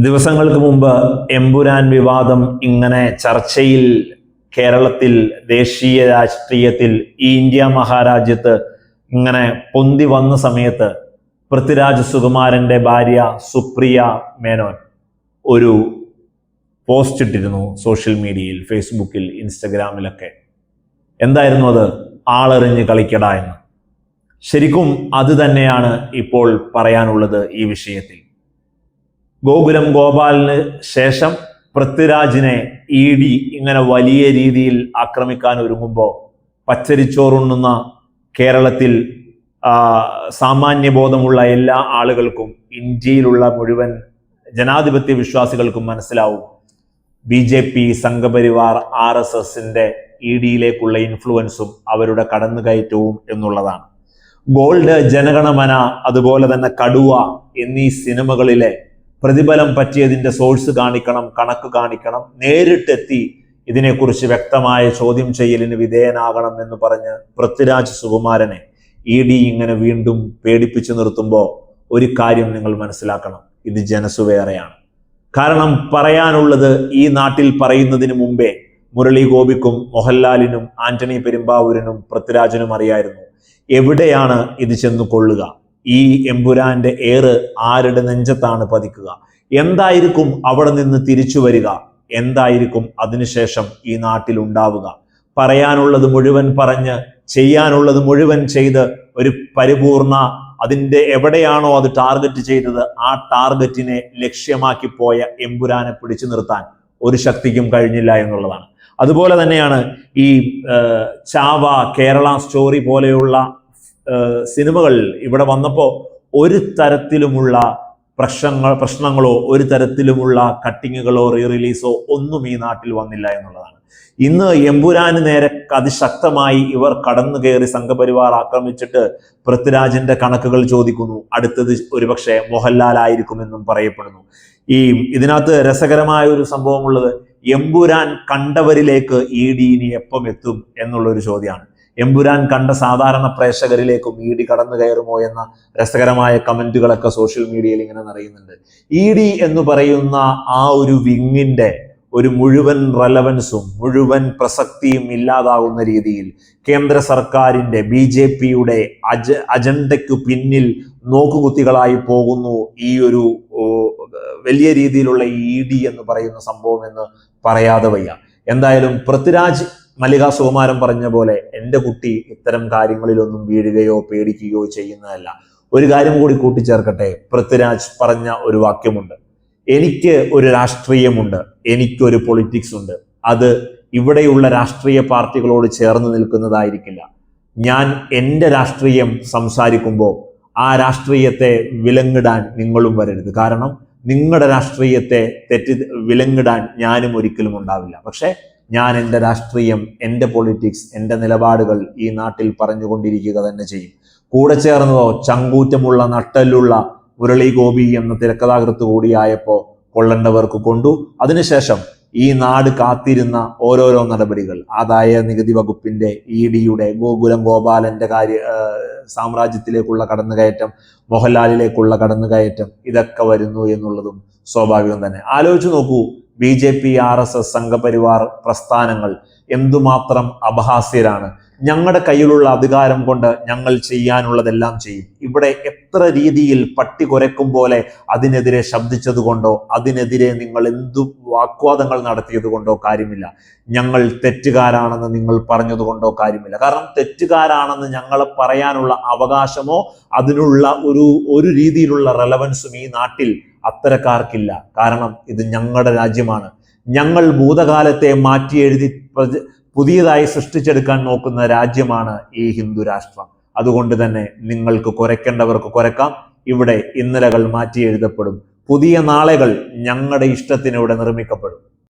ദിവസങ്ങൾക്ക് മുമ്പ് എമ്പുരാൻ വിവാദം ഇങ്ങനെ ചർച്ചയിൽ കേരളത്തിൽ ദേശീയ രാഷ്ട്രീയത്തിൽ ഈ ഇന്ത്യ മഹാരാജ്യത്ത് ഇങ്ങനെ പൊന്തി വന്ന സമയത്ത് പൃഥ്വിരാജ് സുകുമാരന്റെ ഭാര്യ സുപ്രിയ മേനോൻ ഒരു പോസ്റ്റ് ഇട്ടിരുന്നു സോഷ്യൽ മീഡിയയിൽ ഫേസ്ബുക്കിൽ ഇൻസ്റ്റഗ്രാമിലൊക്കെ. എന്തായിരുന്നു അത്? ആളെറിഞ്ഞ് കളിക്കട എന്ന്. ശരിക്കും അത് തന്നെയാണ് ഇപ്പോൾ പറയാനുള്ളത് ഈ വിഷയത്തിൽ. ഗോകുലം ഗോപാലിന് ശേഷം പൃഥ്വിരാജിനെ ഇ ഡി ഇങ്ങനെ വലിയ രീതിയിൽ ആക്രമിക്കാൻ ഒരുങ്ങുമ്പോൾ പച്ചരിച്ചോറുണ്ണുന്ന കേരളത്തിൽ സാമാന്യബോധമുള്ള എല്ലാ ആളുകൾക്കും ഇന്ത്യയിലുള്ള മുഴുവൻ ജനാധിപത്യ വിശ്വാസികൾക്കും മനസ്സിലാവും. B J P Sangh Parivar R S എസിന്റെ ഇ ഡിയിലേക്കുള്ള ഇൻഫ്ലുവൻസും അവരുടെ കടന്നുകയറ്റവും എന്നുള്ളതാണ്. ഗോൾഡ് ജനഗണമന അതുപോലെ തന്നെ കടുവ എന്നീ സിനിമകളിലെ പ്രതിഫലം പറ്റിയതിന്റെ സോഴ്സ് കാണിക്കണം കണക്ക് കാണിക്കണം നേരിട്ടെത്തി ഇതിനെക്കുറിച്ച് വ്യക്തമായ ചോദ്യം ചെയ്യലിന് വിധേയനാകണം എന്ന് പറഞ്ഞ് പൃഥ്വിരാജ് സുകുമാരനെ ഇ ഡി ഇങ്ങനെ വീണ്ടും പേടിപ്പിച്ചു നിർത്തുമ്പോൾ ഒരു കാര്യം നിങ്ങൾ മനസ്സിലാക്കണം. ഇത് ജനസുവേറെയാണ് കാരണം പറയാനുള്ളത് ഈ നാട്ടിൽ പറയുന്നതിന് മുമ്പേ മുരളി ഗോപിക്കും മോഹൻലാലിനും ആന്റണി പെരുമ്പാവൂരിനും പൃഥ്വിരാജിനും അറിയായിരുന്നു. എവിടെയാണ് ഇത് ചെന്നു കൊള്ളുക? ഈ എമ്പുരാന്റെ ഏറ് ആരുടെ നെഞ്ചത്താണ് പതിക്കുക? എന്തായിരിക്കും അവിടെ നിന്ന് തിരിച്ചു വരിക? എന്തായിരിക്കും അതിനുശേഷം ഈ നാട്ടിൽ ഉണ്ടാവുക? പറയാനുള്ളത് മുഴുവൻ പറഞ്ഞ് ചെയ്യാനുള്ളത് മുഴുവൻ ചെയ്ത് ഒരു പരിപൂർണ അതിന്റെ എവിടെയാണോ അത് ടാർഗറ്റ് ചെയ്തത് ആ ടാർഗറ്റിനെ ലക്ഷ്യമാക്കി പോയ എമ്പുരാനെ പിടിച്ചു നിർത്താൻ ഒരു ശക്തിക്കും കഴിഞ്ഞില്ല എന്നുള്ളതാണ്. അതുപോലെ തന്നെയാണ് ഈ ചാവ കേരള സ്റ്റോറി പോലെയുള്ള സിനിമകൾ ഇവിടെ വന്നപ്പോൾ ഒരു തരത്തിലുമുള്ള പ്രശ്നങ്ങൾ പ്രശ്നങ്ങളോ ഒരു തരത്തിലുമുള്ള കട്ടിങ്ങുകളോ റീ റിലീസോ ഒന്നും ഈ നാട്ടിൽ വന്നില്ല എന്നുള്ളതാണ്. ഇന്ന് എമ്പുരാന് നേരെ അതിശക്തമായി ഇവർ കടന്നു കയറി സംഘപരിവാർ ആക്രമിച്ചിട്ട് പൃഥ്വിരാജിന്റെ കണക്കുകൾ ചോദിക്കുന്നു. അടുത്തത് ഒരുപക്ഷെ മോഹൻലാൽ ആയിരിക്കുമെന്നും പറയപ്പെടുന്നു. ഈ ഇതിനകത്ത് രസകരമായ ഒരു സംഭവമുള്ളത് എമ്പുരാൻ കണ്ടവരിലേക്ക് ഇ ഡി ഇനി എപ്പം എത്തും എന്നുള്ളൊരു ചോദ്യമാണ്. എമ്പുരാൻ കണ്ട സാധാരണ പ്രേക്ഷകരിലേക്കും ഇ ഡി കടന്നു കയറുമോ എന്ന രസകരമായ കമന്റുകളൊക്കെ സോഷ്യൽ മീഡിയയിൽ ഇങ്ങനെ നിറയുന്നുണ്ട്. ഇ ഡി എന്ന് പറയുന്ന ആ ഒരു വിങ്ങിന്റെ ഒരു മുഴുവൻ റെലവൻസും മുഴുവൻ പ്രസക്തിയും ഇല്ലാതാകുന്ന രീതിയിൽ കേന്ദ്ര സർക്കാരിന്റെ ബി ജെ പിയുടെ അജ അജണ്ടയ്ക്കു പിന്നിൽ നോക്കുകുത്തികളായി പോകുന്നു ഈ ഒരു വലിയ രീതിയിലുള്ള ഇ ഡി എന്ന് പറയുന്ന സംഭവം എന്ന് പറയാതെ വയ്യ. എന്തായാലും പൃഥ്വിരാജ് മല്ലിക സുകുമാരൻ പറഞ്ഞ പോലെ എന്റെ കുട്ടി ഇത്തരം കാര്യങ്ങളിലൊന്നും വീഴുകയോ പേടിക്കുകയോ ചെയ്യുന്നതല്ല. ഒരു കാര്യം കൂടി കൂട്ടിച്ചേർക്കട്ടെ. പൃഥ്വിരാജ് പറഞ്ഞ ഒരു വാക്യമുണ്ട്. എനിക്ക് ഒരു രാഷ്ട്രീയമുണ്ട്. എനിക്കൊരു പൊളിറ്റിക്സ് ഉണ്ട്. അത് ഇവിടെയുള്ള രാഷ്ട്രീയ പാർട്ടികളോട് ചേർന്ന് നിൽക്കുന്നതായിരിക്കില്ല. ഞാൻ എന്റെ രാഷ്ട്രീയം സംസാരിക്കുമ്പോൾ ആ രാഷ്ട്രീയത്തെ വിലങ്ങിടാൻ നിങ്ങളും വരരുത്. കാരണം നിങ്ങളുടെ രാഷ്ട്രീയത്തെ തെറ്റി വിലങ്ങിടാൻ ഞാനും ഒരിക്കലും ഉണ്ടാവില്ല. പക്ഷേ ഞാൻ എന്റെ രാഷ്ട്രീയം എന്റെ പൊളിറ്റിക്സ് എന്റെ നിലപാടുകൾ ഈ നാട്ടിൽ പറഞ്ഞുകൊണ്ടിരിക്കുക തന്നെ ചെയ്യും. കൂടെ ചേർന്നതോ ചങ്കൂറ്റമുള്ള നട്ടലുള്ള മുരളി ഗോപി എന്ന തിരക്കഥാകൃത്ത് കൂടിയായപ്പോൾ കൊള്ളേണ്ടവർക്ക് കൊണ്ടു. അതിനുശേഷം ഈ നാട് കാത്തിരുന്ന ഓരോരോ നടപടികൾ. ആദായ നികുതി വകുപ്പിന്റെ ഇ ഡിയുടെ ഗോകുലം ഗോപാലന്റെ കാര്യ സാമ്രാജ്യത്തിലേക്കുള്ള കടന്നുകയറ്റം മോഹൻലാലിലേക്കുള്ള കടന്നുകയറ്റം ഇതൊക്കെ വരുന്നു എന്നുള്ളതും സ്വാഭാവികം തന്നെ. ആലോചിച്ച് നോക്കൂ B J P R S S Sangh Parivar പ്രസ്ഥാനങ്ങൾ എന്തുമാത്രം അപഹാസ്യരാണ്. ഞങ്ങളുടെ കയ്യിലുള്ള അധികാരം കൊണ്ട് ഞങ്ങൾ ചെയ്യാനുള്ളതെല്ലാം ചെയ്യും. ഇവിടെ എത്ര രീതിയിൽ പട്ടി കുരക്കും പോലെ അതിനെതിരെ ശബ്ദിച്ചത് കൊണ്ടോ അതിനെതിരെ നിങ്ങൾ എന്തു വാക്വാദങ്ങൾ നടത്തിയത് കൊണ്ടോ കാര്യമില്ല. ഞങ്ങൾ തെറ്റുകാരാണെന്ന് നിങ്ങൾ പറഞ്ഞത് കൊണ്ടോ കാര്യമില്ല. കാരണം തെറ്റുകാരാണെന്ന് ഞങ്ങൾ പറയാനുള്ള അവകാശമോ അതിനുള്ള ഒരു ഒരു രീതിയിലുള്ള റെലവൻസും ഈ നാട്ടിൽ അത്തരക്കാർക്കില്ല. കാരണം ഇത് ഞങ്ങളുടെ രാജ്യമാണ്. ഞങ്ങൾ ഭൂതകാലത്തെ മാറ്റി എഴുതി പുതിയതായി സൃഷ്ടിച്ചെടുക്കാൻ നോക്കുന്ന രാജ്യമാണ് ഈ ഹിന്ദു രാഷ്ട്രം. അതുകൊണ്ട് തന്നെ നിങ്ങൾക്ക് കുരയ്ക്കേണ്ടവർക്ക് കുരക്കാം ഇവിടെ ഇന്നലകൾ മാറ്റി എഴുതപ്പെടും. പുതിയ നാളെകൾ ഞങ്ങളുടെ ഇഷ്ടത്തിന് ഇവിടെ നിർമ്മിക്കപ്പെടും.